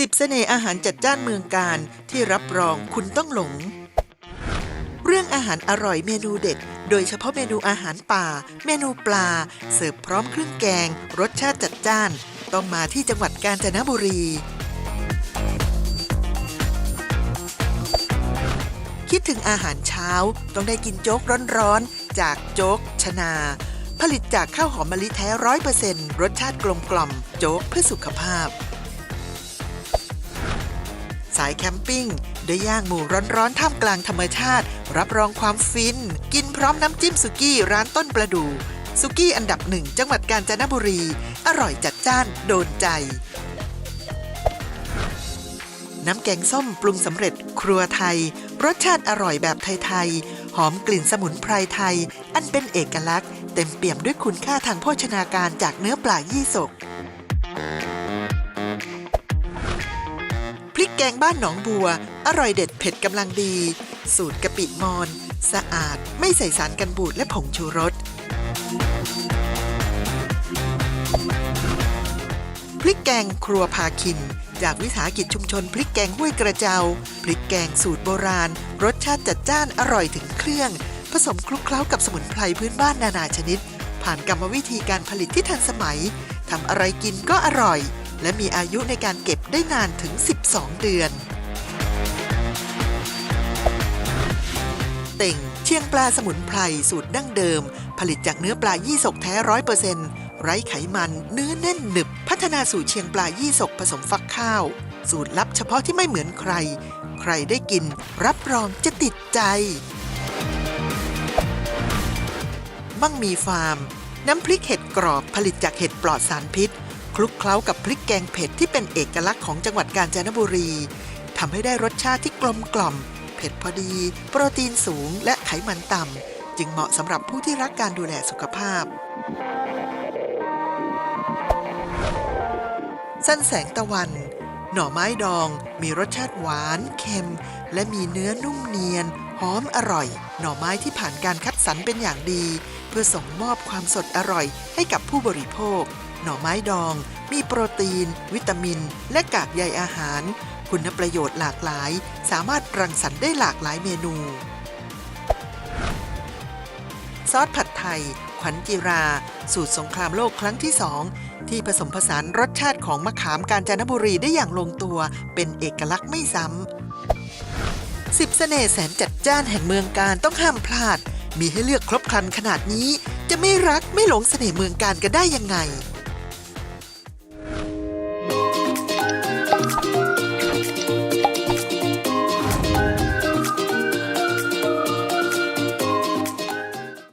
สิบเสน่ห์อาหารจัดจ้านเมืองการที่รับรองคุณต้องหลง เรื่องอาหารอร่อยเมนูเด็ด โดยเฉพาะเมนูอาหารป่า เมนูปลา เสิร์ฟพร้อมเครื่องแกง รสชาติจัดจ้าน ต้องมาที่จังหวัดกาญจนบุรี คิดถึงอาหารเช้าต้องได้กินโจ๊กร้อนๆ จากโจ๊กชนาผลิตจากข้าวหอมมะลิแท้ร้อยเปอร์เซ็นต์รสชาติกลมกล่อมโจ๊กเพื่อสุขภาพ สายแคมปิ้งได้ย่างหมูร้อนๆท่ามกลางธรรมชาติ รับรองความฟิน กินพร้อมน้ำจิ้มสุกี้ร้านต้นประดูสุกี้อันดับหนึ่งจังหวัดกาญจนบุรี อร่อยจัดจ้านโดนใจ น้ำแกงส้มปรุงสำเร็จครัวไทย รสชาติอร่อยแบบไทยๆ หอมกลิ่นสมุนไพรไทย อันเป็นเอกลักษณ์ เต็มเปี่ยมด้วยคุณค่าทางโภชนาการจากเนื้อปลายี่สก แกงบ้านหนองบัว อร่อยเด็ดเผ็ดกำลังดี สูตรกะปิมอน สะอาดไม่ใส่สารกันบูดและผงชูรสพริกแกงครัวพาคิน จากวิสาหกิจชุมชนพริกแกงห้วยกระเจา พริกแกงสูตรโบราณ รสชาติจัดจ้านอร่อยถึงเครื่อง ผสมคลุกเคล้ากับสมุนไพรพื้นบ้านนานาชนิด ผ่านกรรมวิธีการผลิตที่ทันสมัยทำอะไรกินก็อร่อย และมีอายุในการเก็บได้นานถึง 12 เดือน เต่งเชียงปลาสมุนไพรสูตรดั้งเดิม ผลิตจากเนื้อปลายี่สกแท้ร้อยเปอร์เซ็นต์ไร้ไขมัน เนื้อแน่นหนึบ พัฒนาสู่เชียงปลายี่สกผสมฟักข้าว สูตรลับเฉพาะที่ไม่เหมือนใคร ใครได้กิน รับรองจะติดใจ มั่งมีฟาร์ม น้ำพริกเห็ดกรอบผลิตจากเห็ดปลอดสารพิษ คลุกเคล้ากับพริกแกงเผ็ดที่เป็นเอกลักษณ์ของจังหวัดกาญจนบุรีทำให้ได้รสชาติที่กลมกล่อม เผ็ดพอดี โปรตีนสูงและไขมันต่ำ จึงเหมาะสำหรับผู้ที่รักการดูแลสุขภาพ สั้นแสงตะวัน หน่อไม้ดอง มีรสชาติหวานเค็ม และมีเนื้อนุ่มเนียน หอมอร่อย หน่อไม้ที่ผ่านการคัดสรรเป็นอย่างดี เพื่อส่งมอบความสดอร่อยให้กับผู้บริโภค หน่อไม้ดอง มีโปรตีน วิตามิน และกากใยอาหาร คุณประโยชน์หลากหลาย สามารถรังสรรค์ได้หลากหลายเมนู ซอสผัดไทย ขวัญจิรา สูตรสงครามโลกครั้งที่สองที่ผสมผสานรสชาติของมะขามกาญจนบุรีได้อย่างลงตัว เป็นเอกลักษณ์ไม่ซ้ำสิบเสน่ห์แสนจัดจ้านแห่งเมืองการต้องห้ามพลาด มีให้เลือกครบครันขนาดนี้ จะไม่รักไม่หลงเสน่ห์เมืองการกันได้ยังไง